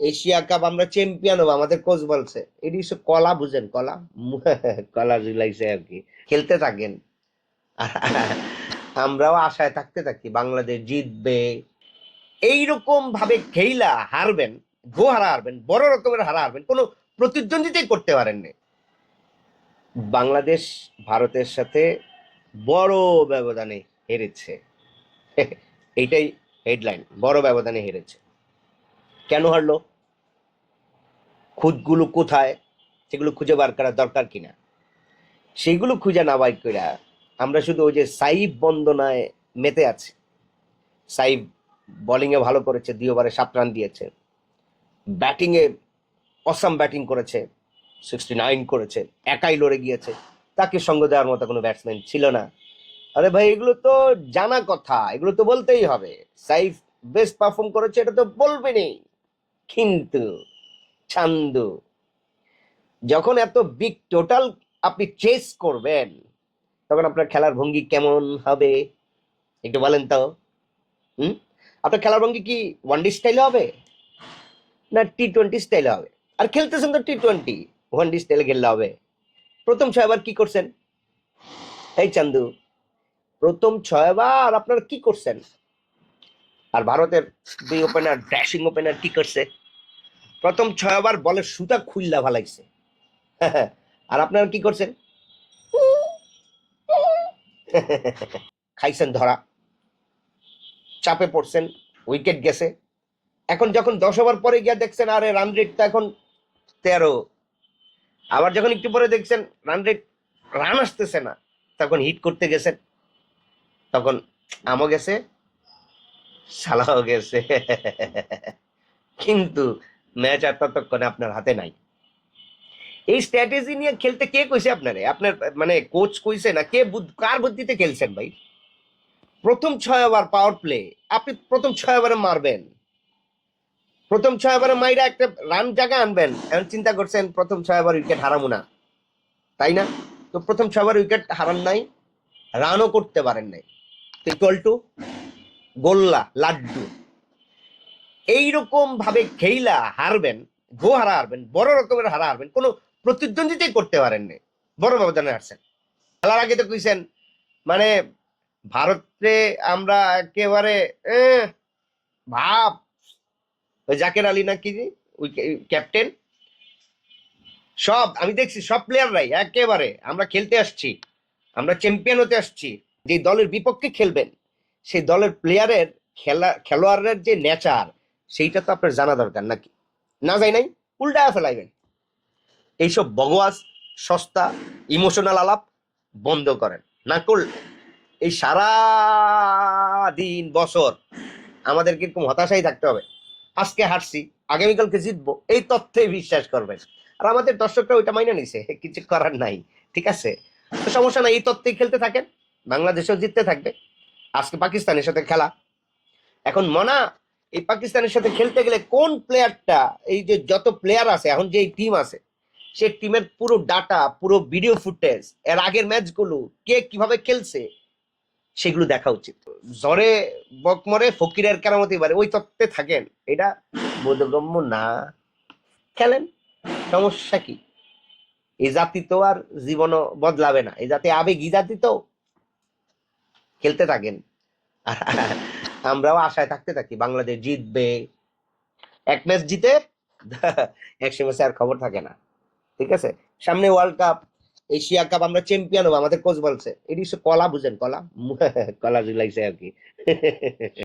Asia cup আমরা champion হব, আমাদের কোচ বলছে। এটি কলা বুঝেন, কলা? কলা জুলাইছে আর কি। খেলতে থাকেন। আমরাও আশায় থাকতে থাকি, বাংলাদেশ জিতবে। এইরকম ভাবে খেইলা হারবেন গো হারা হারবেন, বড় রকমের হারা হারবেন, কোনো প্রতিদ্বন্দ্বিতাই করতে পারেননি। বাংলাদেশ ভারতের সাথে বড় ব্যবধানে হেরেছে। এইটাই হেডলাইন বড় ব্যবধানে হেরেছে। কেন হারলো? খুঁজগুলো কোথায়? সেগুলো খুঁজে বার করা দরকার কিনা? সেইগুলো খুঁজে না বাইর কইরা আমরা শুধু ওই যে সাইব বন্দনায় মেতে আছি। সাইব বোলিংয়ে ভালো করেছে ওভারে সাত রান দিয়েছে। ব্যাটিংয়ে অসাম ব্যাটিং করেছে সিক্সটি নাইন করেছে, একাই লড়ে গিয়েছে। তাকে সঙ্গ দেওয়ার মতো কোনো ব্যাটসম্যান ছিল না। আরে ভাই, এগুলো তো জানা কথা, এগুলো তো বলতেই হবে। সাইফ বেস্ট পারফর্ম করেছে, এটা তো বলবেনই। কিন্তু চান্দু যখন এত বিগ টোটাল আপনি চেস করবেন, তখন আপনার খেলার ভঙ্গি কেমন হবে? একটু বলেন তো। হুম? আপনার খেলার ভঙ্গি কি ওয়ান ডে স্টাইলে হবে? না টি টোয়েন্টি স্টাইলে হবে? আর খেলতেছেন তো টি টোয়েন্টি ওয়ান ডে স্টাইলে খেললে হবে। প্রথম ছয় ছয়বার কি করছেন? এই চান্দু প্রথম ছয় ছয়বার আপনারা কি করছেন? আর ভারতের দুই ওপেনার ড্যাশিং ওপেনার কি করছে? প্রথম ছয় ওভার বলের সুতা খুললা ভালাইছে আর আপনারা কি করছেন? খাইছেন ধরা। চাপে পড়ছেন উইকেট গেছে। এখন যখন দশ ওভার পরে গিয়ে দেখছেন, আরে রান রেটটা এখন তেরো। আবার যখন একটু পরে দেখছেন রান রেট রান আসতেছে না। তখন হিট করতে গেছেন। তখন আমও গেছে। সালাও গেছে। কিন্তু ম্যাচ আর ততক্ষণে আপনার হাতে নাই। এই স্ট্র্যাটেজি নিয়ে খেলতে কে কইছে আপনারে? আপনার মানে কোচ কইছে না? কে কার বুদ্ধিতে খেলছেন ভাই? প্রথম ছয় ওভার পাওয়ার প্লে আপনি প্রথম ছয় ওভারে মারবেন। প্রথম ছয় ওভারে মাইরা একটা রান জায়গা আনবেন। এখন চিন্তা করছেন, প্রথম ছয় ওভার উইকেট হারামু না। তাই না? তো প্রথম ছয় ওভার উইকেট হারান নাই রানও করতে পারেন নাই। টু গোল্লা লাড্ডু। এইরকম ভাবে খেইলা হারবেন গো হারা হারবেন বড় রকমের হারা হারবেন কোনো প্রতিদ্বন্দ্বিতাই করতে পারেননি। বড় ব্যবধানে হারছেন। খেলার আগে তো কইছেন মানে ভারতে আমরা একেবারে ভাব। জাকের আলী যে, ওই ক্যাপ্টেন? সব আমি দেখছি সব প্লেয়াররাই একেবারে আমরা খেলতে আসছি আমরা চ্যাম্পিয়ন হতে আসছি যে দলের বিপক্ষে খেলবেন। সেই দলের প্লেয়ারের খেলা, খেলোয়াড়ের যে নেচার সেইটা তো আপনার জানা দরকার নাকি? না যাই নাই? উল্টা ফেলাইবেন। এইসব বগোয়াস সস্তা ইমোশনাল আলাপ বন্ধ করেন। না করলে এই সারা দিন, বছর আমাদের কীরকম হতাশাই থাকতে হবে। আজকে হারছি, আগামীকালকে জিতবো, এই তথ্যে বিশ্বাস করবেন। আর আমাদের দর্শকরা ওইটা মাইনে নিছে, কিছু করার নাই, ঠিক আছে? তো সমস্যা নাই, এই তত্ত্বেই খেলতে থাকেন, বাংলাদেশও জিততে থাকবে। আজকে পাকিস্তানের সাথে খেলা। এখন মনা, এই পাকিস্তানের সাথে খেলতে গেলে কোন প্লেয়ারটা এই যে যত প্লেয়ার আছে, এখন যে টিম আছে সে টিমের পুরো ডাটা পুরো ভিডিও ফুটেজ এর আগের ম্যাচগুলো কে কীভাবে খেলছে, সেগুলো দেখা উচিত। জ্বরে বকমরে ফকিরের কেরামতি পারে ওই তত্ত্বে থাকেন। এটা বোধগম্য না। খেলেন, সমস্যা কি? এই জাতি তো আর জীবনও বদলাবে না। এই জাতি আবেগী জাতি তো। খেলতে থাকেন। আমরাও আশায় থাকতে থাকি, বাংলাদেশ জিতবে। এক ম্যাচ জিতে একশো ম্যাচে আর খবর থাকে না, ঠিক আছে? সামনে ওয়ার্ল্ড কাপ এশিয়া কাপ আমরা চ্যাম্পিয়ন হব, আমাদের কোচ বলছে, এটি কলা বুঝেন, কলা? কলা জুলাইছে আর কি।